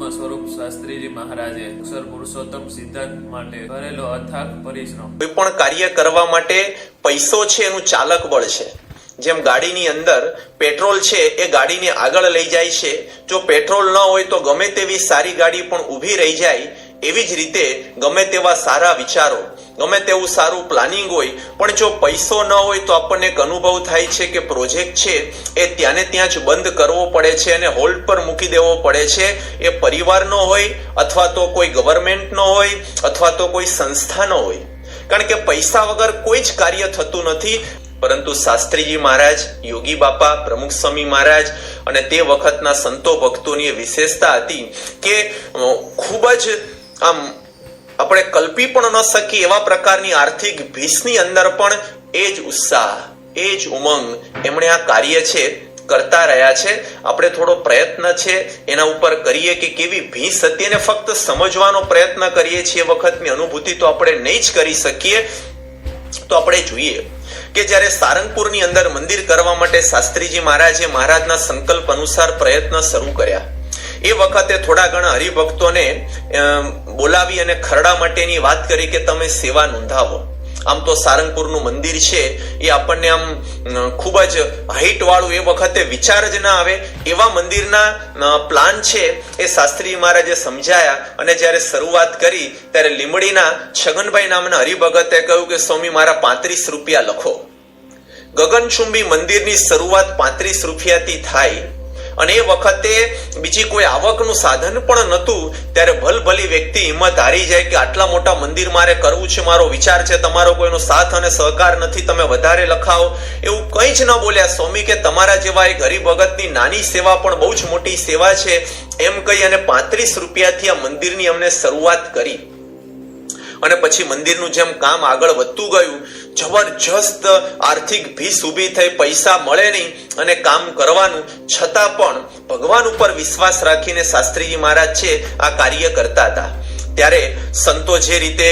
બ્રહ્મ સ્વરૂપ શાસ્ત્રીજી મહારાજે અક્ષર પુરુષોત્તમ સિદ્ધાંત માટે કરેલો અથાગ પરિશ્રમ. કોઈ પણ કાર્ય કરવા માટે પૈસો છે એનું ચાલક બળ છે. જેમ ગાડીની અંદર પેટ્રોલ છે એ ગાડીને આગળ લઈ જાય છે. જો પેટ્રોલ ન હોય તો ગમે તેવી સારી ગાડી પણ ઊભી રહી જાય એવી જ રીતે ગમે તેવા સારા વિચારો, ગમે તેવું સારું પ્લાનિંગ હોય, પણ જો પૈસો ન હોય તો આપણને એક અનુભવ થાય છે કે પ્રોજેક્ટ છે એ ત્યાંને ત્યાં જ બંધ કરવો પડે છે અને હોલ્ડ પર મૂકી દેવો પડે છે. એ પરિવારનો હોય અથવા તો કોઈ ગવર્મેન્ટનો હોય અથવા તો કોઈ સંસ્થાનો હોય. કારણ કે પૈસા વગર કોઈ જ કાર્ય થતું નથી. પરંતુ શાસ્ત્રીજી મહારાજ, યોગી બાપા, પ્રમુખ સ્વામી મહારાજ અને તે વખતના સંતો ભક્તોની વિશેષતા હતી કે ખૂબ જ આમ, આપણે કલ્પી પણ ન શકીએ એવા પ્રકારની આર્થિક ભીસની અંદર પણ એ જ ઉત્સાહ, એ જ ઉમંગ એમણે આ કાર્ય છે કરતા રહ્યા છે. આપણે થોડો પ્રયત્ન છે એના ઉપર કરીએ કે કેવી ભીંસ હતી અને ફક્ત સમજવાનો પ્રયત્ન કરીએ છીએ વખતની અનુભૂતિ તો આપણે નહીં જ કરી શકીએ. તો આપણે જોઈએ કે જ્યારે સારંગપુરની અંદર મંદિર કરવા માટે શાસ્ત્રીજી મહારાજે મહારાજના સંકલ્પ અનુસાર પ્રયત્ન શરૂ કર્યા. એ વખતે થોડા ઘણા હરિભક્તોને બોલાવી અને ખરડા માટેની વાત કરી કે તમે સેવા નોંધાવો. આમ તો સારંગપુરનું મંદિર છે, એ આપણને આમ ખૂબ જ હાઈટ વાળું એ વખતે વિચાર જ ના આવે. એવા મંદિરના પ્લાન છે, એ શાસ્ત્રી મહારાજે સમજાયા. અને જ્યારે શરૂઆત કરી, ત્યારે લીમડીના, છગનભાઈ નામના હરિભગતે કહ્યું કે, સ્વામી, મારા પાંત્રીસ રૂપિયા લખો. ગગનચુંબી મંદિરની શરૂઆત પાંત્રીસ રૂપિયાથી થાય. અને એ વખતે બીજી કોઈ આવકનું સાધન પણ નહોતું, ત્યારે ભલભલી વ્યક્તિ હિંમત હારી જાય કે આટલા મોટા મંદિર મારે કરવું છે, મારો વિચાર છે, તમારો કોઈનો સાથ અને સહકાર નથી, તમે વધારે લખાવો. એવું કંઈ જ ન બોલ્યા સ્વામી કે તમારા જેવા એ ગરીબ ભગતની નાની સેવા પણ બહુ જ મોટી સેવા છે. એમ કહી અને પાંત્રીસ રૂપિયાથી આ મંદિરની અમને શરૂઆત કરી. અને પછી મંદિરનું જેમ કામ આગળ વધતું ગયું, જબરજસ્ત આર્થિક ભીસ ઊભી થઈ, પૈસા મળે નહીં અને કામ કરવાનું, છતાં પણ ભગવાન ઉપર વિશ્વાસ રાખીને શાસ્ત્રીજી મહારાજ છે, આ કાર્ય કરતા હતા. ત્યારે સંતો જે રીતે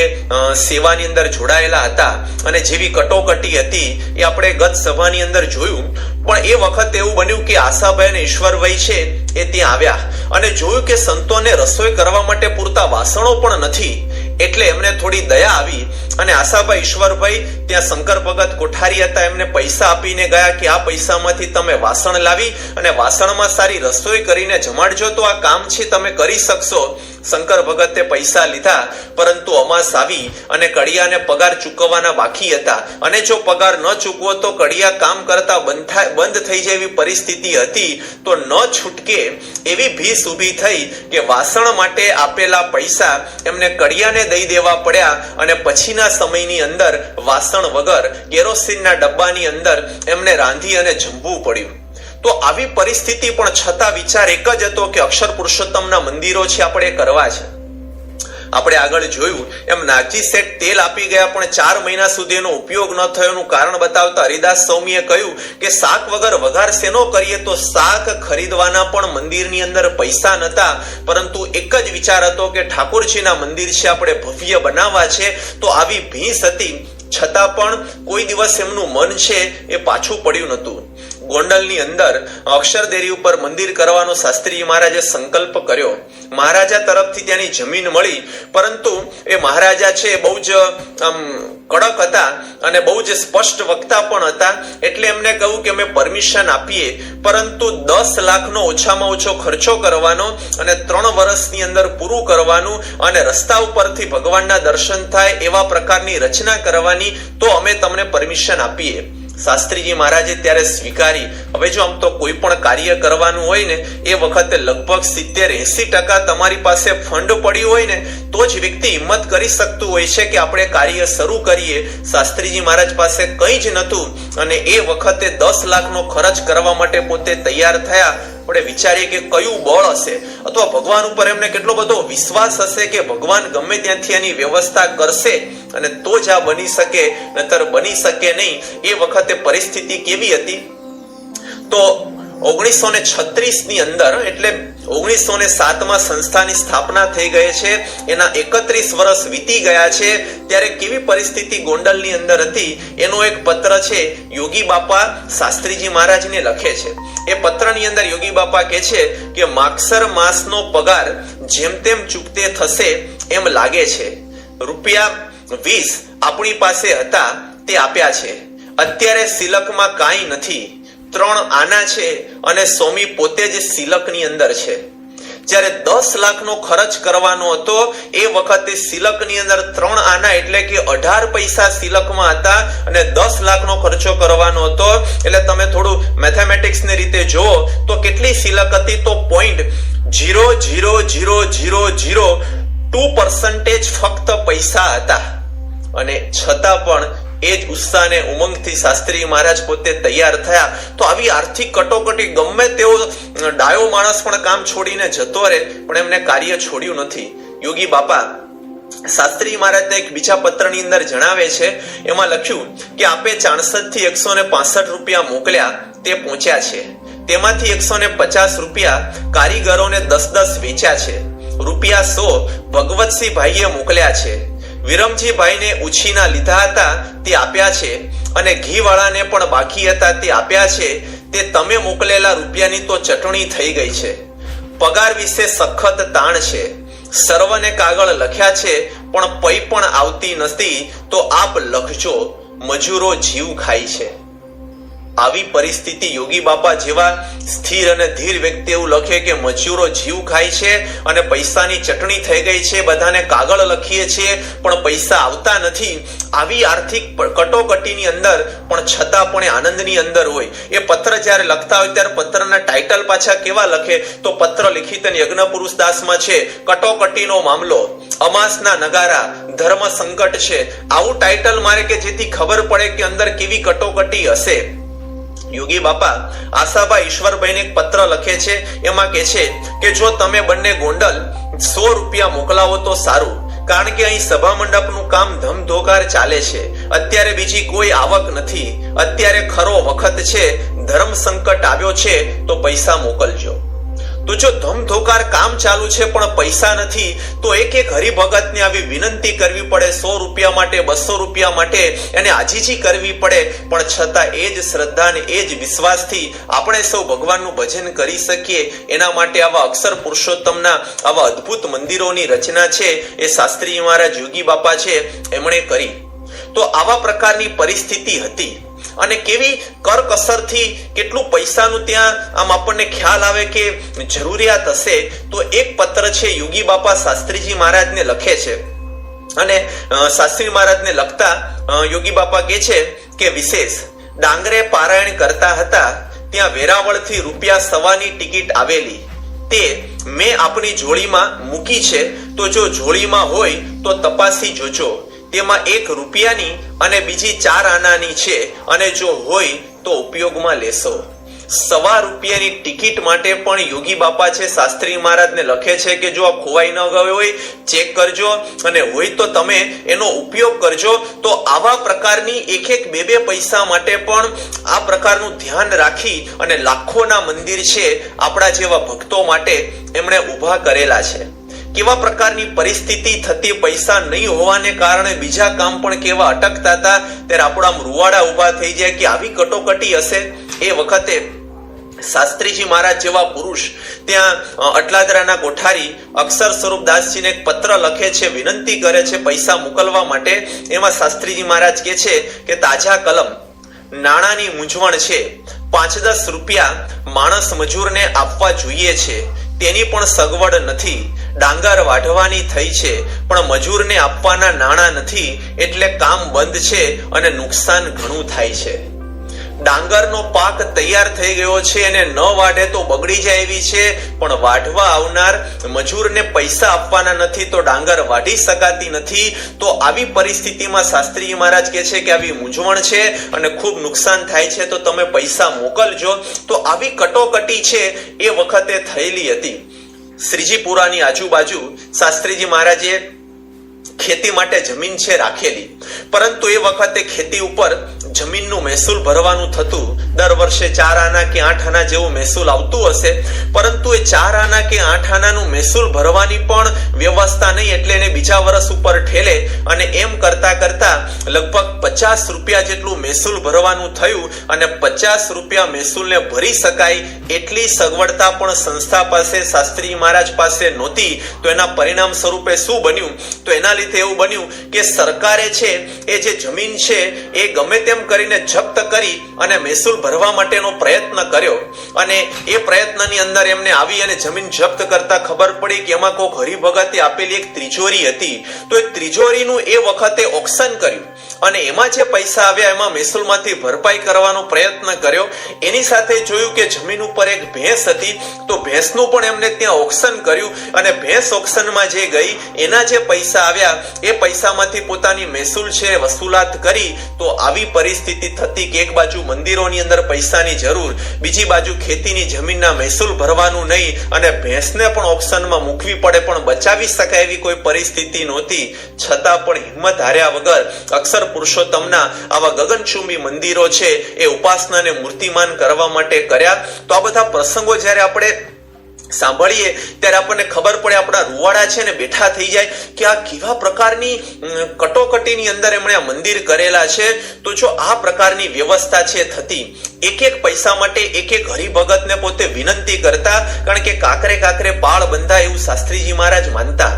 સેવાની અંદર જોડાયેલા હતા અને જેવી કટોકટી હતી, એ આપણે ગત સભાની અંદર જોયું. પણ એ વખત એવું બન્યું કે આશાભાઈ અને ઈશ્વરભાઈ છે, એ ત્યાં આવ્યા. અને જોયું કે સંતોને રસોઈ કરવા માટે પૂરતા વાસણો પણ નથી. એટલે એમને થોડી દયા આવી અને આશાભાઈ ઈશ્વરભાઈ ત્યાં શંકર ભગત કોઠારી હતા. એમને પૈસા આપીને ગયા કે આ પૈસામાંથી તમે વાસણ લાવી અને વાસણમાં સારી રસોઈ કરીને જમાડજો. તો આ કામ છે, તમે કરી શકશો. શંકર ભગતે પૈસા લીધા, પરંતુ અમાસ આવી અને કડિયાને પગાર ચૂકવવાના બાકી હતા. અને જો પગાર ન ચૂકવો, તો કડિયા કામ કરતા બંધ થઈ જાય એવી પરિસ્થિતિ હતી. તો ન છૂટકે એવી ભીસ ઊભી થઈ કે વાસણ માટે આપેલા પૈસા એમને કડિયાને દઈ દેવા પડ્યા અને પછીના સમયની અંદર વાસણ વગર કેરોસીનના ડબ્બાની અંદર એમને રાંધી અને જમવું પડ્યું. તો આવી પરિસ્થિતિ પણ છતાં વિચાર એક જ હતો કે અક્ષર પુરુષોત્તમના મંદિરો છે, આપણે કરવા છે. આપણે આગળ જોયું, એમ નાગજી સેટ તેલ આપી ગયા, પણ ચાર મહિના સુધી એનો ઉપયોગ ન થયો એનું કારણ બતાવતા હરિદાસ સૌમીએ કહ્યું કે શાક વગર વઘાર શેનો કરીએ તો શાક ખરીદવાના પણ મંદિરની અંદર પૈસા નતા. પરંતુ એક જ વિચાર હતો કે ઠાકોરજીના મંદિર છે, આપણે ભવ્ય બનાવવા છે. તો આવી ભીંસ હતી. છતાં પણ કોઈ દિવસ એમનું મન છે એ પાછું પડ્યું નહોતું. ગોંડલની અંદર અક્ષરદેરી ઉપર મંદિર કરવાનો શાસ્ત્રી મહારાજે સંકલ્પ કર્યો. મહારાજા તરફથી ત્યાંની જમીન મળી, પરંતુ એ મહારાજા છે બહુ જ, આમ, કડક હતા અને બહુ જ સ્પષ્ટ વક્તા પણ હતા. એટલે એમને કહ્યું કે અમે પરમિશન આપીએ, પરંતુ દસ લાખનો ઓછામાં ઓછો ખર્ચો કરવાનો અને ત્રણ વર્ષની અંદર પૂરું કરવાનું અને રસ્તા ઉપરથી ભગવાનના દર્શન થાય એવા પ્રકારની રચના કરવાની, તો અમે તમને પરમિશન આપીએ. શાસ્ત્રીજી મહારાજે ત્યારે સ્વીકારી, હવે જો આમ તો કોઈ પણ કાર્ય કરવાનું હોય ને, એ વખતે લગભગ સિત્તેર, એસી ટકા તમારી પાસે ફંડ પડ્યું હોય ને, તો જ વ્યક્તિ હિંમત કરી શકતું હોય છે કે આપણે કાર્ય શરૂ કરીએ. શાસ્ત્રીજી મહારાજ પાસે કંઈ જ નહોતું અને એ વખતે દસ લાખનો ખર્ચ કરવા માટે પોતે તૈયાર થયા. આપણે વિચારીએ કે કયું બળ હશે? અથવા ભગવાન ઉપર એમને કેટલો બધો વિશ્વાસ હશે કે ભગવાન ગમે ત્યાંથી એની વ્યવસ્થા કરશે અને તો જ આ બની શકે, નતર બની શકે નહીં. એ વખતે પરિસ્થિતિ કેવી હતી? તો ઓગણીસો ને છત્રીસની અંદર, એટલે ઓગણીસો ને સાતમાં સંસ્થાની સ્થાપના થઈ ગઈ છે, એના એકત્રીસ વર્ષ વીતી ગયા છે, ત્યારે કેવી પરિસ્થિતિ ગોંડલની અંદર હતી, એનો એક પત્ર છે, યોગી બાપા શાસ્ત્રીજી મહારાજને લખે છે. એ પત્રની અંદર યોગી બાપા કહે છે કે માગસર માસનો પગાર જેમ તેમ ચૂકતે થશે એમ લાગે છે. રૂપિયા વીસ આપણી પાસે હતા, તે આપ્યા છે. અત્યારે સિલકમાં કાંઈ નથી. ત્રણ આના છે અને સોમી પોતે જ સિલકની અંદર છે. જ્યારે દસ લાખનો ખર્ચ કરવાનો હતો, એ વખતે સિલકની અંદર ત્રણ આના એટલે કે અઢાર પૈસા સિલકમાં હતા અને દસ લાખનો ખર્ચો કરવાનો હતો. એટલે તમે થોડું મેથેમેટિક્સની રીતે જુઓ, તો કેટલી સિલક હતી તો point zero zero zero zero zero two percentage ફક્ત પૈસા હતા. અને છતાં પણ એ જ ઉત્સાહને ઉમંગથી શાસ્ત્રી મહારાજ પોતે તૈયાર થયા. તો આવી આર્થિક કટોકટી ગમે તેવો ડાયો માણસ પણ કામ છોડીને જતો રહે, પણ એમને કાર્ય છોડ્યું નથી. યોગી બાપા શાસ્ત્રી મહારાજને એક બીજા પત્રની અંદર જણાવે છે, એમાં લખ્યું કે આપે ચાણસઠથી એકસો ને પાસઠ રૂપિયા મોકલ્યા, તે પહોંચ્યા છે. તેમાંથી એકસો ને પચાસ રૂપિયા કારીગરોને દસ દસ વેચ્યા છે. રૂપિયા સો ભગવતસિંહ ભાઈએ મોકલ્યા છે. વિરમજીભાઈને ઉછીના લીધા હતા, તે આપ્યા છે. અને ઘીવાળાને પણ બાકી હતા, તે આપ્યા છે. તે તમે મોકલેલા રૂપિયાની તો ચટણી થઈ ગઈ છે. પગાર વિશે સખત તાણ છે. સર્વને કાગળ લખ્યા છે, પણ પૈ પણ આવતી નથી, તો આપ લખજો. મજૂરો જીવ ખાય છે. આવી પરિસ્થિતિ યોગી બાપા જેવા સ્થિર અને ધીર વ્યક્તિ એવું લખે કે મજૂરો જીવ ખાય છે અને પૈસાની ચટણી થઈ ગઈ છે, બધાને કાગળ લખીએ છીએ, પણ પૈસા આવતા નથી. આવી આર્થિક કટોકટીની અંદર, પણ છતાં પણ આનંદની અંદર હોય. એ પત્ર જ્યારે લખતા હોય ત્યારે પત્રના ટાઇટલ પાછા કેવા લખે? તો પત્ર લિખિત યજ્ઞ પુરુષ દાસમાં છે, કટોકટીનો મામલો, અમાસના નગારા, ધર્મ સંકટ છે. આવું ટાઇટલ મારે કે જેથી ખબર પડે કે અંદર કેવી કટોકટી હશે? યોગી બાપા આશાબા ઈશ્વરભાઈને એક પત્ર લખે છે. એમાં કે છે કે જો તમે બંને ગોંડલ સો રૂપિયા મોકલાવો તો સારું. કારણ કે અહીં સભા મંડપનું કામ ધમધોકાર ચાલે છે. અત્યારે બીજી કોઈ આવક નથી. અત્યારે ખરો વખત છે. ધર્મ સંકટ આવ્યો છે તો પૈસા મોકલજો. તો જો ધમધોકાર કામ ચાલુ છે પણ પૈસા નથી, તો એક એક હરિભગતને આવી વિનંતી કરવી પડે સો રૂપિયા માટે, બસો રૂપિયા માટે, એને આજીજી કરવી પડે. પણ છતાં એ જ શ્રદ્ધા ને એ જ વિશ્વાસથી આપણે સૌ ભગવાનનું ભજન કરી શકીએ. એના માટે આવા અક્ષર પુરુષોત્તમના આવા અદ્ભુત મંદિરોની રચના છે. એ શાસ્ત્રી મહારાજ યોગી બાપા છે, એમણે કરી. તો આવા પ્રકારની પરિસ્થિતિ હતી. અને કેવી કરકસરથી કેટલું પૈસાનું ત્યાં આમ આપણને ખ્યાલ આવે કે જરૂરિયાત હશે, તો એક પત્ર છે યોગી બાપા શાસ્ત્રીજી મહારાજને લખે છે. અને શાસ્ત્રી મહારાજને લખતા યોગી બાપા કહે છે કે વિશેષ, ડાંગરે પારાયણ કરતા હતા, ત્યાં વેરાવળથી રૂપિયા સવાની ટિકિટ આવેલી. તે મેં આપણી જોડીમાં મૂકી છે, તો જો જોડીમાં હોય, તો તપાસી જોજો. તેમાં એક રૂપિયાની અને બીજી ચાર આનાની છે. અને જો હોય તો ઉપયોગમાં લેશો. સવા રૂપિયાની ટિકિટ માટે પણ યોગી બાપા છે, શાસ્ત્રી મહારાજને લખે છે કે જો આ ખોવાઈ ન ગયો હોય, ચેક કરજો. અને હોય તો તમે એનો ઉપયોગ કરજો. તો આવા પ્રકારની એક એક બે બે પૈસા માટે પણ આ પ્રકારનું ધ્યાન રાખી અને લાખોના મંદિર છે, આપણા જેવા ભક્તો માટે એમણે ઊભા કરેલા છે. કેવા પ્રકારની પરિસ્થિતિ થતી પૈસા નહીં હોવાને કારણે બીજા કામ પણ કેવા અટકતા હતા, ત્યારે આપણા રૂવાડા ઊભા થઈ જાય કે આવી કટોકટી હશે? એ વખતે શાસ્ત્રીજી મહારાજ જેવા પુરુષ ત્યાં અટલાદરાના કોઠારી અક્ષર સ્વરૂપ દાસજીને એક પત્ર લખે છે, વિનંતી કરે છે પૈસા મોકલવા માટે. એમાં શાસ્ત્રીજી મહારાજ કે છે કે તાજા કલમ, નાણાંની મૂંઝવણ છે, પાંચ દસ રૂપિયા માણસ મજૂરને આપવા જોઈએ છે. તેની પણ સગવડ નથી. ડાંગર વાઢવાની થઈ છે, પણ મજૂરને આપવાના નાણાં નથી, એટલે કામ બંધ છે અને નુકસાન ઘણું થાય છે. ડાંગરનો પાક તૈયાર થઈ ગયો છે અને ન વાઢે તો બગડી જાય એવી છે, પણ વાઢવા આવનાર મજૂરને પૈસા આપવાના નથી તો ડાંગર વાઢી શકાતી નથી. તો આવી પરિસ્થિતિમાં શાસ્ત્રી મહારાજ કહે છે કે આવી મૂંઝવણ છે અને ખૂબ નુકસાન થાય છે, તો તમે પૈસા મોકલજો. તો આવી કટોકટી છે એ વખતે થયેલી હતી. શ્રીજીપુરાની આજુબાજુ શાસ્ત્રીજી મહારાજે ખેતી માટે જમીન છે રાખેલી. પરંતુ એ વખતે ખેતી ઉપર જમીનનું મહેસૂલ ભરવાનું થતું દર વર્ષે ચાર આના કે આઠ આના જેવું મહેસૂલ આવતું હશે. પરંતુ એ ચાર આના કે આઠ આનાનું મહેસૂલ ભરવાની પણ વ્યવસ્થા નહીં એટલે એને બીજા વર્ષ ઉપર ઠેલે અને એમ કરતા કરતા લગભગ પચાસ રૂપિયા જેટલું મહેસૂલ ભરવાનું થયું અને પચાસ રૂપિયા મહેસૂલને ભરી શકાય એટલી સગવડતા પણ સંસ્થા પાસે શાસ્ત્રી મહારાજ પાસે નહોતી. તો એના પરિણામ સ્વરૂપે શું બન્યું? તો એના લીધે એવું બન્યું કે સરકારે છે, એ જે જમીન છે, એ ગમે તેમ કરીને જપ્ત કરી અને મહેસૂલ ભરવા માટેનો પ્રયત્ન કર્યો. અને એ પ્રયત્નની અંદર એમને આવી અને જમીન જપ્ત કરતા ખબર પડી કે એમાં કોઈક હરિભગતે આપેલી એક ત્રિજોરી હતી. તો એ ત્રિજોરીનું એ વખતે ઓક્શન કર્યું. અને એમાં જે પૈસા આવ્યા એમાં મહેસૂલમાંથી ભરપાઈ કરવાનો પ્રયત્ન કર્યો. એની સાથે જોયું કે જમીન ઉપર એક ભેંસ હતી. તો ભેંસનું પણ એમને ત્યાં ઓક્શન કર્યું. અને ભેંસ ઓક્શનમાં જે ગઈ, એના જે પૈસા આવ્યા, એ પૈસામાંથી પોતાની મહેસૂલ છે વસૂલાત કરી. તો આવી પરિસ્થિતિ થતી કે એક બાજુ મંદિરોની અંદર પૈસાની જરૂર, બીજી બાજુ ખેતીની જમીનના મહેસૂલ ભરવાનું નહીં અને ભેંસને પણ ઓપ્શનમાં મૂકવી પડે પણ બચાવી શકાય એવી કોઈ પરિસ્થિતિ નહોતી. છતાં પણ હિંમત હાર્યા વગર અક્ષર પુરુષોત્તમના આવા ગગનચુંબી મંદિરો છે એ ઉપાસનાને મૂર્તિમાન કરવા માટે કર્યા. તો આ બધા પ્રસંગો જ્યારે આપણે સાંભળીએ, ત્યારે આપણને ખબર પડે આપણા રૂવાડા છે ને બેઠા થઈ જાય કે આ કેવા પ્રકારની કટોકટીની અંદર એમણે આ મંદિર કરેલા છે. તો જો આ પ્રકારની વ્યવસ્થા છે થતી એક એક પૈસા માટે એક એક હરિભગતને પોતે વિનંતી કરતા, કારણ કે કાકરે કાકરે પાળ બંધા એવું શાસ્ત્રીજી મહારાજ માનતા.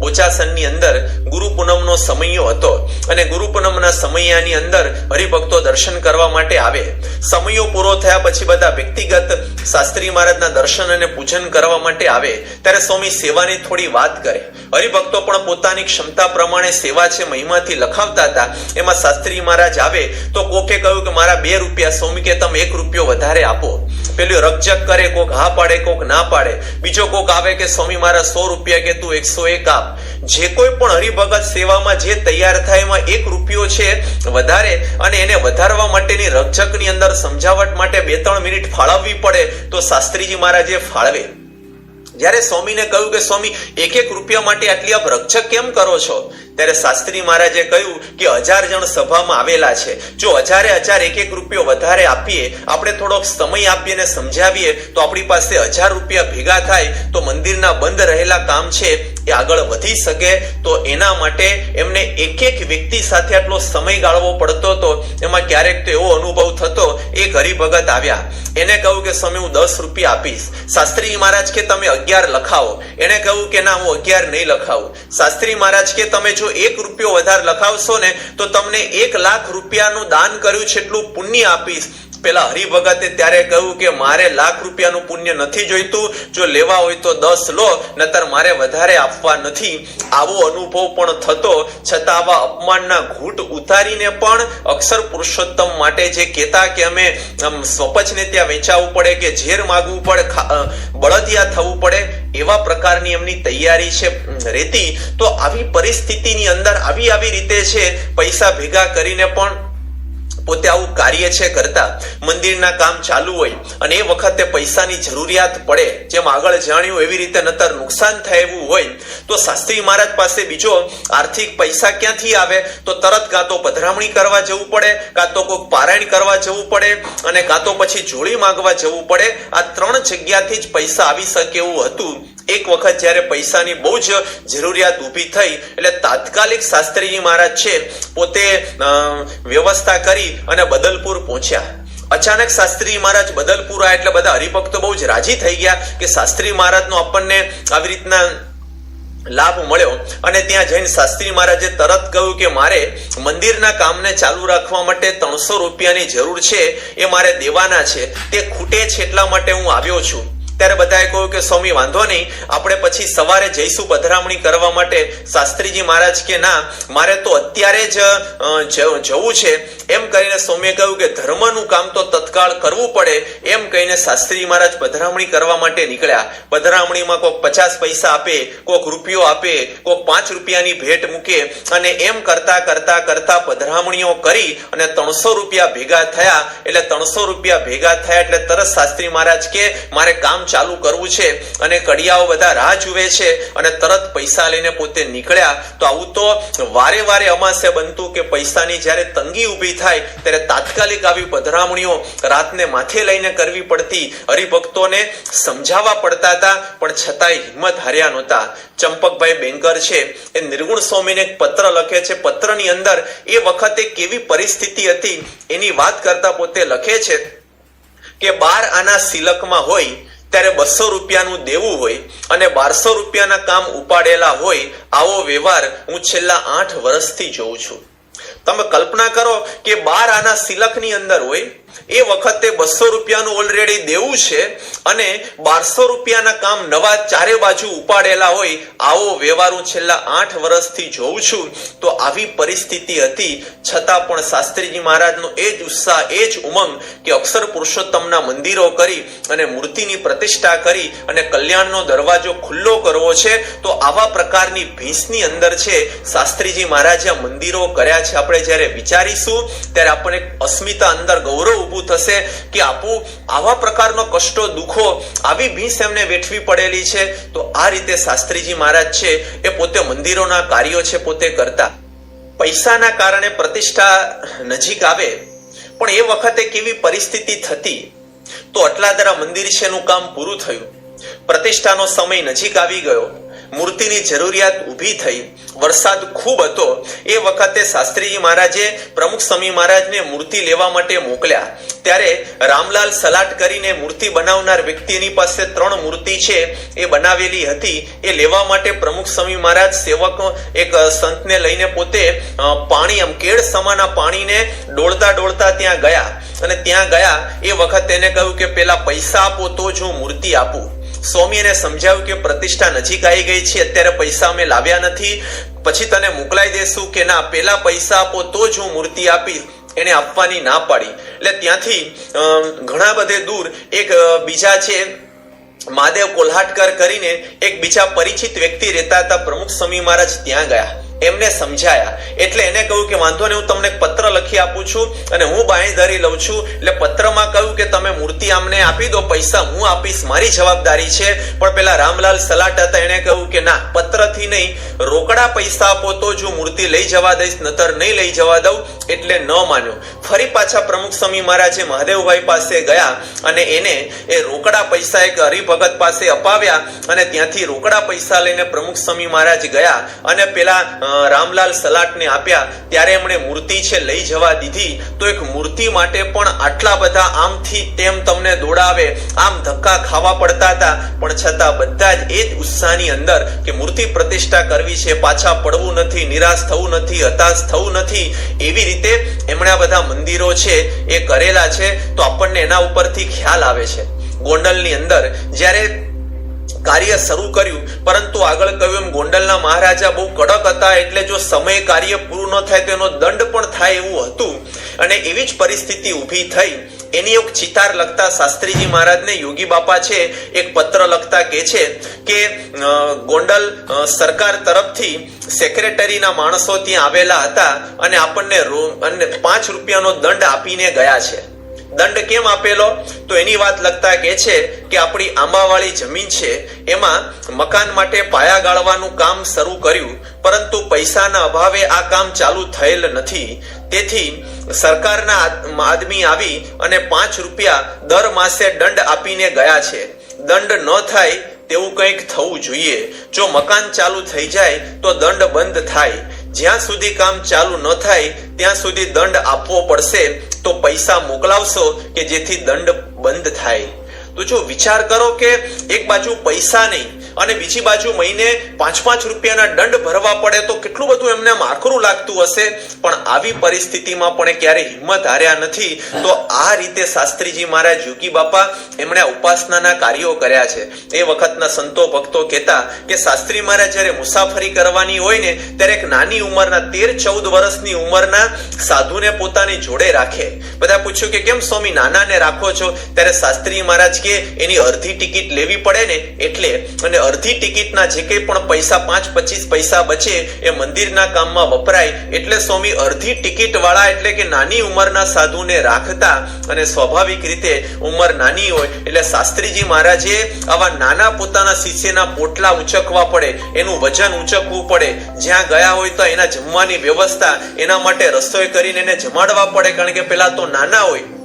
બોચાસનની અંદર ગુરુ પૂનમનો સમયો હતો અને ગુરુ પૂનમના સમયાની અંદર હરિભક્તો દર્શન કરવા માટે આવે. સમયો પૂરો થયા પછી બધા વ્યક્તિગત શાસ્ત્રી મહારાજના દર્શન અને પૂજન કરવા માટે આવે. ત્યારે સ્વામી સેવાની થોડી વાત કરે. હરિભક્તો પણ પોતાની ક્ષમતા પ્રમાણે સેવા છે મહિમાથી લખાવતા હતા. એમાં શાસ્ત્રી મહારાજ આવે તો કોકે કહ્યું કે મારા બે રૂપિયા સ્વામી કે તમે એક રૂપિયો વધારે આપો. પેલું રકજક કરે, કોક હા પાડે, કોક ના પાડે. બીજો કોક આવે કે સ્વામી મારા સો રૂપિયા કે તું એકસો એક આપ. જે કોઈ પણ હરિભગત સેવામાં જે તૈયાર થાય એમાં એક રૂપિયો છે વધારે, અને એને વધારવા માટેની રક્ષકની અંદર સમજાવટ માટે બે ત્રણ મિનિટ ફાળવવી પડે તો શાસ્ત્રીજી મહારાજે ફાળવે. જ્યારે સ્વામીને કહ્યું કે, સ્વામી, એક એક રૂપિયા માટે આટલી આપ રક્ષક કેમ કરો છો? ત્યારે શાસ્ત્રી મહારાજે કહ્યું કે, હજાર જણ સભામાં આવેલા છે. જો હજારે હજાર એક એક રૂપિયો વધારે આપીએ, આપણે થોડોક સમય આપીએ સમજાવીએ, તો આપણી પાસે હજાર રૂપિયા ભેગા થાય, તો મંદિરના બંધ રહેલા કામ છે એ આગળ વધી શકે, તો એના માટે એમને એક એક વ્યક્તિ સાથે આટલો સમય ગાળવો પડતો હતો એમાં ક્યારેક તો એવો અનુભવ થતો, એક હરિભગત આવ્યા. એને કહ્યું કે, સ્વામી, હું દસ રૂપિયા આપીશ. શાસ્ત્રી મહારાજ, કે તમે અગિયાર લખાવો? એને કહ્યું કે, ના, હું અગિયાર નહીં લખાવું. શાસ્ત્રી મહારાજ, કે તમે જો એક રૂપિયો વધારે લખાવશો ને, તો તમને એક લાખ રૂપિયાનું દાન કર્યું છે, એટલું પુણ્ય આપીશ. પેલા હરિભગતે ત્યારે કહ્યું કે મારે લાખ રૂપિયાનું પુણ્ય નથી જોઈતું. જો લેવા હોય તો દસ લો, નતર મારે વધારે આપવા નથી. આવો અનુભવ પણ થતો. છતાં આવા અપમાનના ઘૂંટ ઉતારીને પણ અક્ષર પુરુષોત્તમ માટે જે કહેતા કે અમે સ્વપચને ત્યાં વેચાવવું પડે કે ઝેર માગવું પડે બળદિયા થવું પડે, એવા પ્રકારની એમની તૈયારી છે રહેતી તો આવી પરિસ્થિતિની અંદર આવી આવી રીતે છે, પૈસા ભેગા કરીને પણ પોતે આવું કાર્ય છે કરતા, મંદિરના કામ ચાલુ હોય અને એ વખતે પૈસાની જરૂરિયાત પડે, જેમ આગળ જાણ્યું એવી રીતે નતર નુકસાન થાય એવું હોય, તો શાસ્ત્રી મહારાજ પાસે બીજો આર્થિક પૈસા ક્યાંથી આવે? તો તરત કાં તો પધરામણી કરવા જવું પડે, કાં તો કોઈક પારાયણ કરવા જવું પડે, અને કાં તો પછી જોડી માંગવા જવું પડે. આ ત્રણ જગ્યાથી જ પૈસા આવી શકે એવું હતું. એક વખત જ્યારે પૈસાની બહુ જ જરૂરિયાત ઊભી થઈ, એટલે તાત્કાલિક શાસ્ત્રીજી મહારાજ છે, પોતે વ્યવસ્થા વ્યવસ્થા કરી અને બદલપુર પહોંચ્યા. અચાનક શાસ્ત્રી મહારાજ બદલપુર આ એટલે બધા હરિભક્તો બહુ જ રાજી થઈ ગયા કે શાસ્ત્રી મહારાજનો આપણને આવી રીતના લાભ મળ્યો. અને ત્યાં જઈને શાસ્ત્રી મહારાજે તરત કહ્યું કે મારે મંદિરના કામને ચાલુ રાખવા માટે ત્રણસો રૂપિયાની જરૂર છે. એ મારે દેવાના છે. તે ખૂટે છે એટલા માટે હું આવ્યો છું. ત્યારે બધાએ કહ્યું કે, સ્વામી, વાંધો નહીં, આપણે પછી સવારે જઈશું પધરામણી કરવા માટે. શાસ્ત્રીજી મહારાજ કે, ના, મારે તો અત્યારે જ જવું છે. એમ કરીને સ્વામીએ કહ્યું કે, ધર્મનું કામ તો તત્કાળ કરવું પડે. એમ કહીને શાસ્ત્રી મહારાજ પધરામણી કરવા માટે નીકળ્યા. પધરામણીમાં કોઈક પચાસ પૈસા આપે કોઈક રૂપિયો આપે કોઈક પાંચ રૂપિયાની ભેટ મૂકે અને એમ કરતા કરતા કરતા પધરામણીઓ કરી અને ત્રણસો રૂપિયા ભેગા થયા. એટલે ત્રણસો રૂપિયા ભેગા થયા એટલે તરત શાસ્ત્રી મહારાજ કે, મારે કામ ચાલુ કરવું છે અને કડિયાઓ બધા રાહ જુએ છે અને તરત પૈસા લઈને પોતે નીકળ્યા, તો આવું તો વારે વારે અમાસે બનતું કે પૈસાની જ્યારે તંગી ઊભી થાય, ત્યારે તાત્કાલિક આવી પધરામણીઓ રાતને માથે લઈને કરવી પડતી. હરિભક્તોને સમજાવવા પડતા હતા, પણ છતાંય હિંમત હાર્યા નહોતા. ચંપકભાઈ બેંકર છે, એ નિર્ગુણ સ્વામીને એક પત્ર લખે છે. પત્રની અંદર એ વખતે કેવી પરિસ્થિતિ હતી એની વાત કરતા પોતે લખે છે કે બાર આના સિલકમાં હોય ત્યારે બસો રૂપિયાનું દેવું હોય અને બારસો રૂપિયાના કામ ઉપાડેલા હોય, આવો વ્યવહાર હું છેલ્લા આઠ વર્ષથી જોઉં છું. તમે કલ્પના કરો કે બાર આના સિલકની અંદર હોય એ વખતે બસો રૂપિયાનું ઓલરેડી દેવું છે અને બારસો રૂપિયાના કામ નવા ચારે બાજુ ઉપાડેલા હોય, આવો વ્યવહાર હું છેલ્લા આઠ વર્ષથી જોઉં છું. તો આવી પરિસ્થિતિ હતી. છતાં પણ શાસ્ત્રીજી મહારાજનો એ જ ઉત્સાહ, એ જ ઉમંગ કે અક્ષર પુરુષોત્તમના મંદિરો કરી અને મૂર્તિની પ્રતિષ્ઠા કરી અને કલ્યાણનો દરવાજો ખુલ્લો કરવો છે. તો આવા પ્રકારની ભીંસની અંદર છે, શાસ્ત્રીજી મહારાજે મંદિરો કર્યા છે. આપણે જ્યારે વિચારીશું, ત્યારે આપણને અસ્મિતા અંદર ગૌરવ ઊભું થશે કે આપું આવા પ્રકારનો કષ્ટો, દુઃખો આવી ભીંસ એમને વેઠવી પડેલી છે, તો આ રીતે શાસ્ત્રીજી મહારાજ છે, એ પોતે મંદિરોના કાર્યો છે, પોતે કરતા. પૈસાના કારણે પ્રતિષ્ઠા નજીક આવે, પણ એ વખતે કેવી પરિસ્થિતિ થતી, તો અટલાદરા મંદિર છે એનું કામ પૂરું થયું. પ્રતિષ્ઠાનો સમય નજીક આવી ગયો. મૂર્તિની જરૂરિયાત ઊભી થઈ. વરસાદ ખૂબ હતો. એ વખતે શાસ્ત્રીજી મહારાજે પ્રમુખ સ્વામી મહારાજને મૂર્તિ લેવા માટે મોકલ્યા. ત્યારે રામલાલ સલાટ કરીને મૂર્તિ બનાવનાર વ્યક્તિની પાસે ત્રણ મૂર્તિ છે. એ બનાવેલી હતી. એ લેવા માટે પ્રમુખ સ્વામી મહારાજ સેવક એક સંતને લઈને પોતે પાણી આમ કેળ સમાના પાણીને ડોળતા ડોળતા ત્યાં ગયા. અને ત્યાં ગયા. એ વખતે એને કહ્યું કે, પેલા પૈસા આપો તો જ હું મૂર્તિ આપું. સ્વામી એને સમજાવ્યું કે પ્રતિષ્ઠા નજીક આવી ગઈ છે, અત્યારે પૈસા અમે લાવ્યા નથી. પછી તને મોકલાઈ દેશું કે ના, પેલા પૈસા આપો, તો જ હું મૂર્તિ આપીશ એને આપવાની ના પાડી. એટલે ત્યાંથી ઘણા બધે દૂર એક બીજા છે, મહાદેવ કોલ્હાટકર કરીને એક બીજા પરિચિત વ્યક્તિ રહેતા હતા, પ્રમુખ સ્વામી મહારાજ ત્યાં ગયા. એમને સમજાયા. એટલે એને કહ્યું કે વાંધો ને હું તમને પત્ર લખી આપું છું અને હું બાંયધરી લઉં છું. એટલે પત્રમાં કહ્યું કે તમે મૂર્તિ આમને આપી દો, પૈસા હું આપીશ, મારી જવાબદારી છે. પણ પેલા રામલાલ સલાટ હતા, એને કહ્યું કે ના, પત્રથી નહીં, રોકડા પૈસા આપો તો જો મૂર્તિ લઈ જવા દઈશ, નતર નહીં લઈ જવા દઉં, એટલે ન માન્યો. ફરી પાછા પ્રમુખ સ્વામી મહારાજે મહાદેવભાઈ પાસે ગયા અને એને એ રોકડા પૈસા એક હરિભગત પાસે અપાવ્યા અને ત્યાંથી રોકડા પૈસા લઈને પ્રમુખ સ્વામી મહારાજ ગયા અને પેલા રામલાલ સલાટને આપ્યા, ત્યારે એમણે મૂર્તિ છે લઈ જવા દીધી. તો એક મૂર્તિ માટે પણ આટલા બધા આમથી તેમ તમને દોડાવે, આમ ધક્કા ખાવા પડતા હતા. પણ છતાં બધા જ એ જ ઉત્સાહની અંદર કે મૂર્તિ પ્રતિષ્ઠા કરવી છે, પાછા પડવું નથી, નિરાશ થવું નથી, હતાશ થવું નથી, એવી રીતે એમણે આ બધા મંદિરો છે, એ કરેલા છે. તો આપણને એના ઉપરથી ખ્યાલ આવે છે. ગોંડલની અંદર જ્યારે કાર્ય શરૂ કર્યું, પરંતુ આગળ કહ્યું એમ, ગોંડલના મહારાજા બહુ કડક હતા, એટલે જો સમય કાર્ય પૂરું ન થાય તો એનો દંડ પણ થાય એવું હતું. અને એવી જ પરિસ્થિતિ ઊભી થઈ. એની એક ચિતાર લખતા શાસ્ત્રીજી મહારાજને યોગી બાપા છે, એક પત્ર લખતા કે છે કે ગોંડલ સરકાર તરફથી સેક્રેટરીના માણસો ત્યાં આવેલા હતા અને આપણને પાંચ રૂપિયાનો દંડ આપીને ગયા છે. દંડ કેમ આપેલો? તો એની વાત લગતા કે છે કે આપણી આંબાવાળી જમીન છે, એમાં મકાન માટે પાયા ગાળવાનું કામ શરૂ કર્યું, પરંતુ પૈસાના અભાવે આ કામ ચાલુ થયેલ નથી. તેથી સરકારના આદમી આવી અને પાંચ રૂપિયા દર માસે દંડ આપીને ગયા છે. દંડ ન થાય તેવું કંઈક થવું જોઈએ. જો મકાન ચાલુ થઈ જાય, તો દંડ બંધ થાય. જ્યાં સુધી કામ ચાલુ ન થાય, ત્યાં સુધી દંડ આપવો પડશે, તો પૈસા મોકલાવશો કે જેથી દંડ બંધ થાય. તો જો વિચાર કરો કે એક બાજુ પૈસા નહીં અને બીજી બાજુ મહિને પાંચ પાંચ રૂપિયાના દંડ ભરવા પડે તો કેટલું બધું એમને માખરું લાગતું હશે? પણ આવી પરિસ્થિતિમાં પણ ક્યારે હિંમત હાર્યા નથી. તો આ રીતે શાસ્ત્રીજી મહારાજ યોગી બાપા એમણે ઉપાસનાના કાર્યો કર્યા છે. એ વખતના સંતો ભક્તો કહેતા કે શાસ્ત્રી મહારાજ જ્યારે મુસાફરી કરવાની હોય ને, ત્યારે એક નાની ઉંમરના તેર ચૌદ વર્ષની ઉંમરના સાધુને પોતાની જોડે રાખે. બધા પૂછ્યું કે કેમ સ્વામી નાનાને રાખો છો? ત્યારે શાસ્ત્રી મહારાજ કે એની અડધી ટિકિટ લેવી પડે ને એટલે અને અડધી ટિકિટના જે કંઈ પણ પૈસા, પાંચ, પચીસ પૈસા બચે એ મંદિરના કામમાં વપરાય. એટલે સ્વામી અડધી ટિકિટ વાળા એટલે કે નાની ઉંમરના સાધુને રાખતા અને સ્વાભાવિક રીતે ઉંમર નાની હોય. એટલે શાસ્ત્રીજી મહારાજે આવા નાના પોતાના શિષ્યના પોટલા ઉચકવા પડે, એનું વજન ઉચકવું પડે. જ્યાં ગયા હોય તો એના જમવાની વ્યવસ્થા, એના માટે રસોઈ કરીને એને જમાડવા પડે. કારણ કે પેલા તો નાના હોય.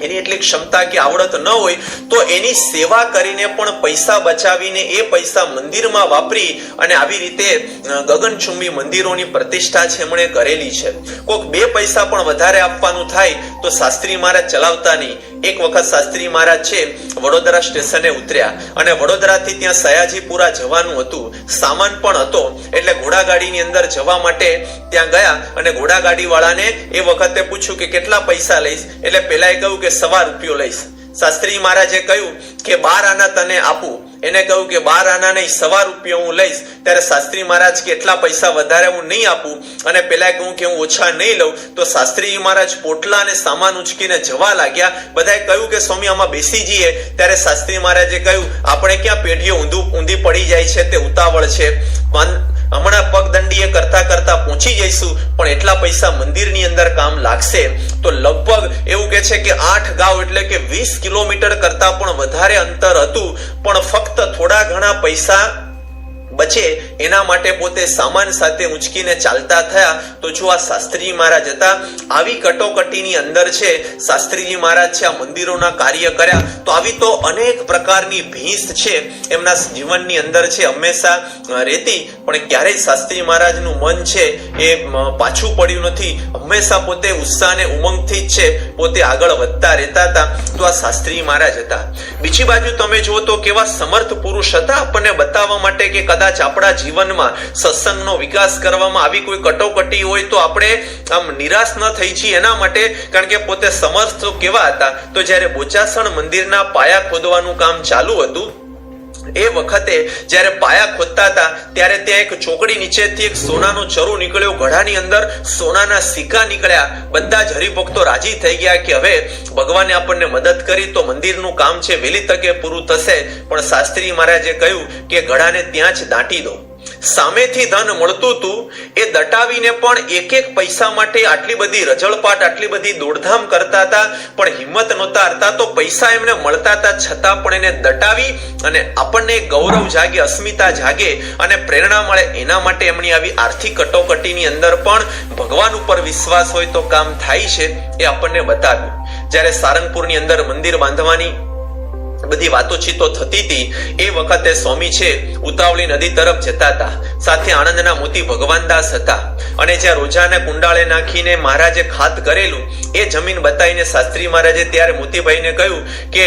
એની એટલી ક્ષમતા કે આવડત ન હોય, તો એની સેવા કરીને પણ પૈસા બચાવીને એ પૈસા મંદિરમાં વાપરી અને આવી રીતે ગગનચુંબી મંદિરોની પ્રતિષ્ઠા છે એમણે કરેલી છે. કોઈક બે પૈસા પણ વધારે આપવાનું થાય, તો શાસ્ત્રી મહારાજ ચલાવતા નહીં. એક વખત શાસ્ત્રી મહારાજ છે, વડોદરા સ્ટેશને ઉતર્યા અને વડોદરાથી ત્યાં સયાજીપુરા જવાનું હતું. સામાન પણ હતો, એટલે ઘોડાગાડીની અંદર જવા માટે ત્યાં ગયા અને ઘોડાગાડી વાળાને એ વખતે પૂછ્યું કે કેટલા પૈસા લઈશ? એટલે પેલાએ કહ્યું કે સવા રૂપિયો લઈશ. શાસ્ત્રી મહારાજે કહ્યું કે બાર આના તને આપું. એને કહ્યું કે બાર આના નહીં, સવા રૂપિયા હું લઈશ. ત્યારે શાસ્ત્રી મહારાજ કે, એટલા પૈસા વધારે હું નહીં આપું. અને પેલા કહું કે, હું ઓછા નહીં લઉં. તો શાસ્ત્રી મહારાજ પોટલા અને સામાન ઉંચકીને જવા લાગ્યા. બધાએ કહ્યું કે, સ્વામી, આમાં બેસી જઈએ ત્યારે શાસ્ત્રી મહારાજે કહ્યું, આપણે ક્યાં પેઢીઓ ઊંધું, ઊંધી પડી જાય છે, તે ઉતાવળ છે. હમણાં પગદંડીએ કરતા કરતા પહોંચી જઈશું, પણ એટલા પૈસા મંદિરની અંદર કામ લાગશે. તો લગભગ એવું કે છે કે આઠ ગાંવ એટલે કે વીસ કિલોમીટર કરતા પણ વધારે અંતર હતું. પણ ફક્ત થોડા ઘણા પૈસા બચે, એના માટે પોતે સામાન સાથે ઉંચકીને ચાલતા થયા. તો જો આ શાસ્ત્રીજી મહારાજ હતા, આવી કટોકટીની અંદર છે શાસ્ત્રીજી મહારાજ છે, આ મંદિરોના કાર્ય કર્યા. તો આવી તો અનેક પ્રકારની ભીંસ છે, એમના જીવનની અંદર છે, હંમેશા રહેતી. પણ ક્યારેય શાસ્ત્રી મહારાજનું મન છે, એ પાછું પડ્યું નથી. હંમેશા પોતે ઉત્સાહ ઉમંગથી જ છે, પોતે આગળ વધતા રહેતા હતા. તો આ શાસ્ત્રી મહારાજ હતા. બીજી બાજુ તમે જુઓ તો કેવા સમર્થ પુરુષ હતા આપણને બતાવવા માટે કે કદાચ આપણા જીવનમાં સત્સંગનો વિકાસ કરવામાં આવી કોઈ કટોકટી હોય તો આપણે આમ નિરાશ ન થઈ છીએ એના માટે, કારણ કે પોતે સમર્થ કેવા હતા? તો જ્યારે બોચાસણ મંદિરના પાયા ખોદવાનું કામ ચાલુ હતું એ વખતે જ્યારે પાયા ખોદતા હતા, ત્યારે ત્યાં એક ચોકડી નીચેથી એક સોનાનો ચરુ નીકળ્યો. ઘડાની અંદર સોનાના સિક્કા નીકળ્યા. બધા જ હરિભક્તો રાજી થઈ ગયા કે હવે ભગવાને આપણને મદદ કરી તો મંદિરનું કામ છે વહેલી તકે પૂરું થશે. પણ શાસ્ત્રી મહારાજે કહ્યું કે ઘડાને ત્યાં જ દાટી દો. સામેથી ધન મળતું હતું એ દટાવીને પણ એક એક પૈસા માટે આટલી બધી રજળપાટ, આટલી બધી દોડધામ કરતા હતા, પણ હિંમત નહોતા હારતા, તો પૈસા એમને મળતા હતા. છતાં પણ એને દટાવી અને આપણને ગૌરવ જાગે, અસ્મિતા જાગે અને પ્રેરણા મળે એના માટે એમની આવી આર્થિક કટોકટીની અંદર પણ ભગવાન ઉપર વિશ્વાસ હોય તો કામ થાય છે એ આપણને બતાવ્યું. જ્યારે સારંગપુરની અંદર મંદિર બાંધવાની બધી વાતોચીતો થતી હતી એ વખતે સ્વામી છે, ઉતાવળી નદી તરફ જતા હતા સાથે આણંદના મોતી ભગવાનદાસ હતા. અને જ્યાં રોજાને કુંડાળે નાખીને મહારાજે ખાત કરેલું, એ જમીન બતાવીને શાસ્ત્રી મહારાજે ત્યારે મોતીભાઈને કહ્યું કે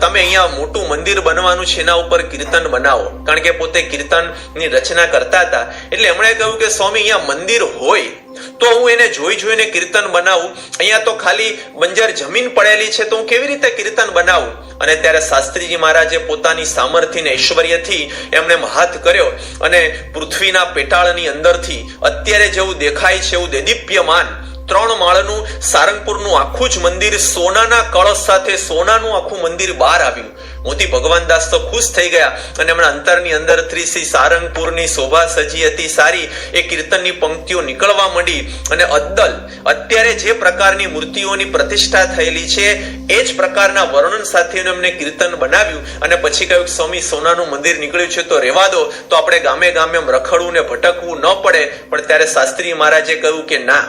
તમે અહીંયા મોટું મંદિર બનવાનું છે, એના ઉપર કીર્તન બનાવો. કારણ કે પોતે કીર્તનની રચના કરતા હતા. એટલે એમણે કહ્યું કે, સ્વામી, અહીંયા મંદિર હોય. તો હું એને જોઈ જોઈને કીર્તન બનાવું. અહીંયા તો ખાલી બંજર જમીન પડેલી છે, તો હું કેવી રીતે કીર્તન બનાવું? અને ત્યારે શાસ્ત્રીજી મહારાજે પોતાની સામર્થ્ય ને ઐશ્વર્યથી એમણે હાથ કર્યો અને પૃથ્વીના પેટાળની અંદરથી અત્યારે જેવું દેખાય છે એવું દેદીપ્યમાન ત્રણ માળનું સારંગપુરનું આખું જ મંદિર સોનાના કળશ સાથે સોનાનું આખું મંદિર બહાર આવ્યું. મોતી ભગવાનદાસ તો ખુશ થઈ ગયા અને હમણાં અંતરની અંદર શ્રી સારંગપુરની શોભા સજી હતી, સારી એ કીર્તનની પંક્તિઓ નીકળવા માંડી અને અદ્દલ અત્યારે જે પ્રકારની મૂર્તિઓની પ્રતિષ્ઠા થયેલી છે, એ જ પ્રકારના વર્ણન સાથે એમને કીર્તન બનાવ્યું અને પછી કહ્યું સ્વામી, સોનાનું મંદિર નીકળ્યું છે તો રેવા દો, તો આપણે ગામે ગામે રખડવું ને ભટકવું ન પડે. પણ ત્યારે શાસ્ત્રી મહારાજે કહ્યું કે ના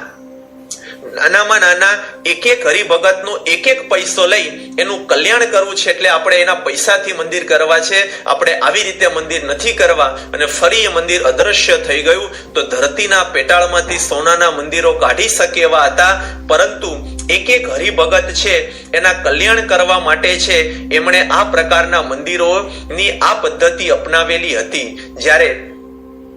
નાનામાં નાના એક એક હરિભગતનો એક એક પૈસો લઈ એનું કલ્યાણ કરવું છે એટલે આપણે એના પૈસાથી મંદિર કરવા છે. આપણે આવી રીતે મંદિર નથી કરવા અને ફરી એ મંદિર અદ્રશ્ય થઈ ગયું. તો ધરતીના પેટાળમાંથી સોનાના મંદિરો કાઢી શકે એવા હતા. પરંતુ એક એક હરિભગત છે, એના કલ્યાણ કરવા માટે છે, એમણે આ પ્રકારના મંદિરોની આ પદ્ધતિ અપનાવેલી હતી. જ્યારે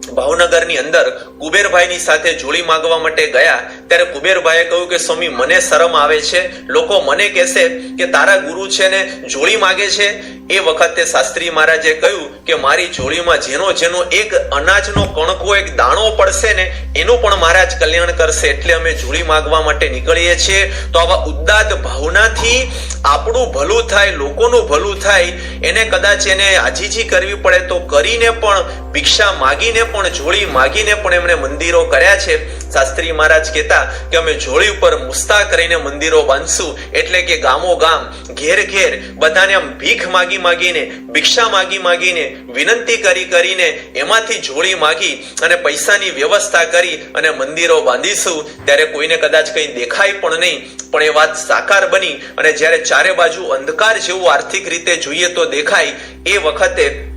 ભાવનગરની અંદર કુબેરભાઈની સાથે જોડી માંગવા માટે ગયા, ત્યારે કુબેરભાઈએ કહ્યું કે, સ્વામી, મને શરમ આવે છે. લોકો મને કહેશે કે, તારા ગુરુ છે ને જોડી માગે છે. એ વખતે શાસ્ત્રી મહારાજે કહ્યું કે, મારી જોડીમાં જેનો જેનો એક અનાજનો કણકો, એક દાણો પડશે ને એનું પણ મહારાજ કલ્યાણ કરશે એટલે અમે જોડી માગવા માટે નીકળીએ છીએ. તો આવા ઉદ્દાત ભાવનાથી આપણું ભલું થાય, લોકોનું ભલું થાય, એને કદાચ એને આજીજી કરવી પડે તો કરીને પણ ભિક્ષા માગીને પણ જોડી માગીને પણ એમણે મંદિરો કર્યા છે. શાસ્ત્રી મહારાજ કહેતા કે અમે જોડી ઉપર મુસ્તા કરીને મંદિરો બાંધશું. એટલે કે ગામો ગામ, ઘેર ઘેર, બધાને આમ ભીખ માગી માગીને, ભિક્ષા માગી માગીને, વિનંતી કરી કરીને એમાંથી જોડી માગી અને પૈસાની વ્યવસ્થા કરી અને મંદિરો બાંધીશું, ત્યારે કોઈને કદાચ કંઈ દેખાય પણ નહીં. પણ એ વાત સાકાર બની અને જ્યારે ચારે બાજુ અંધકાર જેવું આર્થિક રીતે જોઈએ તો દેખાય, એ વખતે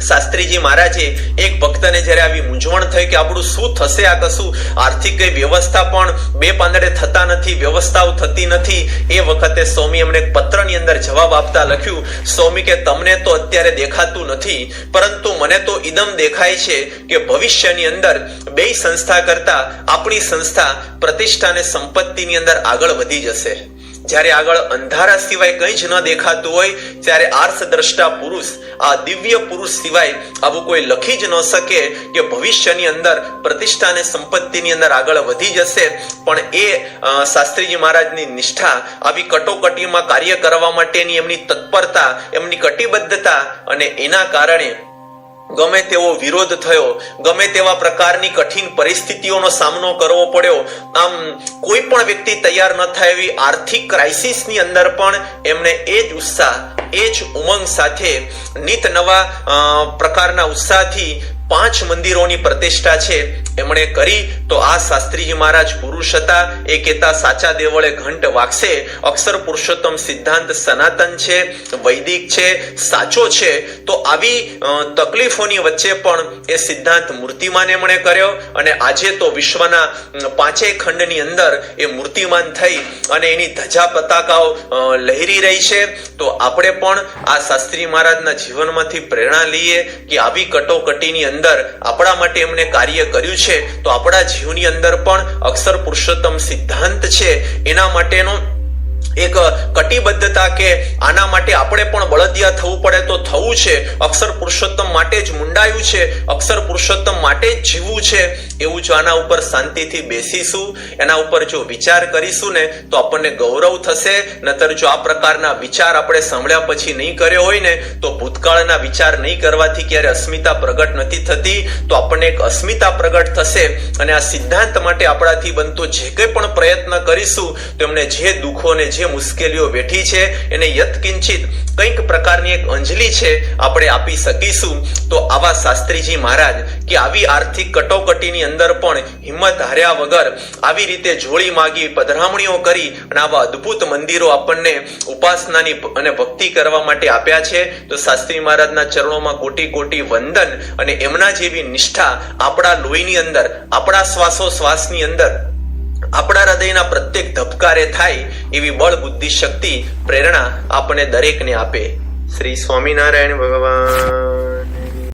શાસ્ત્રીજી મહારાજે એક ભક્તને જ્યારે આવી મૂંઝવણ થઈ કે આપણું શું થશે, આ કશું આર્થિક કઈ વ્યવસ્થા પણ બે પાંદડે થતા નથી, વ્યવસ્થાઓ થતી નથી, એ વખતે સ્વામી એમને પત્રની અંદર જવાબ આપતા લખ્યું, સ્વામી કે તમને તો અત્યારે દેખાતું નથી, પરંતુ મને તો ઇદમ દેખાય છે કે ભવિષ્યની અંદર બે સંસ્થા કરતા આપણી સંસ્થા પ્રતિષ્ઠા અને સંપત્તિની અંદર આગળ વધી જશે. જ્યારે આગળ અંધારા સિવાય કંઈ જ ન દેખાતું હોય, ત્યારે આર્થ દ્રષ્ટા પુરુષ, આ દિવ્ય પુરુષ સિવાય આવું કોઈ લખી જ ન શકે કે ભવિષ્યની અંદર પ્રતિષ્ઠા અને સંપત્તિની અંદર આગળ વધી જશે. પણ એ શાસ્ત્રીજી મહારાજની નિષ્ઠા, આવી કટોકટીમાં કાર્ય કરવા માટેની એમની તત્પરતા, એમની કટિબદ્ધતા અને એના કારણે ગમે તેવો વિરોધ થયો, ગમે તેવા પ્રકારની કઠિન પરિસ્થિતિઓનો સામનો કરવો પડ્યો, આમ કોઈ પણ વ્યક્તિ તૈયાર ન થાય એવી આર્થિક ક્રાઇસિસની અંદર પણ એમને એ જ ઉત્સાહ, એ જ ઉમંગ સાથે, નિત નવા પ્રકારના ઉત્સાહથી પાંચ મંદિરોની પ્રતિષ્ઠા છે, એમણે કરી, તો આ શાસ્ત્રીજી મહારાજ પુરુષ હતા. એ કહેતા, સાચા દેવળે ઘંટ વાગશે. અક્ષર પુરુષોત્તમ સિદ્ધાંત સનાતન છે, વૈદિક છે, સાચો છે. તો આવી તકલીફોની વચ્ચે પણ એ સિદ્ધાંત મૂર્તિમાન એમણે કર્યો અને આજે તો વિશ્વના પાંચેય ખંડની અંદર એ મૂર્તિમાન થઈ અને એની ધજા પતાકાઓ લહેરી રહી છે. તો આપણે પણ આ શાસ્ત્રી મહારાજના જીવનમાંથી પ્રેરણા લઈએ કે આવી કટોકટીની અંદર આપણા માટે એમણે કાર્ય કર્યું છે, તો આપણા જીવની અંદર પણ અક્ષર પુરુષોત્તમ સિદ્ધાંત છે. એના માટેનો એક કટિબદ્ધતા કે આના માટે આપણે પણ બળદિયા થવું પડે તો થવું છે. અક્ષર પુરુષોત્તમ માટે જ મુંડાયું છે. અક્ષર પુરુષોત્તમ માટે જ જીવવું છે. એવું જો આના ઉપર શાંતિથી બેસીશું, એના ઉપર જો વિચાર કરીશું ને, તો આપણને ગૌરવ થશે. નતર જો આ પ્રકારના વિચાર આપણે સાંભળ્યા પછી નહીં કર્યો હોય ને, તો ભૂતકાળના વિચાર નહીં કરવાથી ક્યારે અસ્મિતા પ્રગટ નથી થતી. તો આપણને એક અસ્મિતા પ્રગટ થશે અને આ સિદ્ધાંત માટે આપણાથી બનતો જે કંઈ પણ પ્રયત્ન કરીશું, તો એમને જે દુઃખો ને જે મુશ્કેલીઓ વેઠી છે, એને યત્કિંચિત કંઈક પ્રકારની એક અંજલિ છે આપણે આપી શકીશું. તો આવા શાસ્ત્રીજી મહારાજ, કે આવી આર્થિક કટોકટીની અંદર પણ હિંમત હાર્યા વગર આવી રીતે જોડી માગી પધરામણીઓ કરી અને આવા અદ્ભુત મંદિરો આપણને ઉપાસનાની અને ભક્તિ કરવા માટે આપ્યા છે, તો શાસ્ત્રી મહારાજના ચરણોમાં કોટી કોટી વંદન અને એમના જેવી નિષ્ઠા આપણા લોહીની અંદર, આપણા શ્વાસો શ્વાસની અંદર આપણા હૃદયના પ્રત્યેક ધબકારે થાય એવી બળ બુદ્ધિ શક્તિ પ્રેરણા આપણને દરેકને આપે. શ્રી સ્વામિનારાયણ ભગવાન.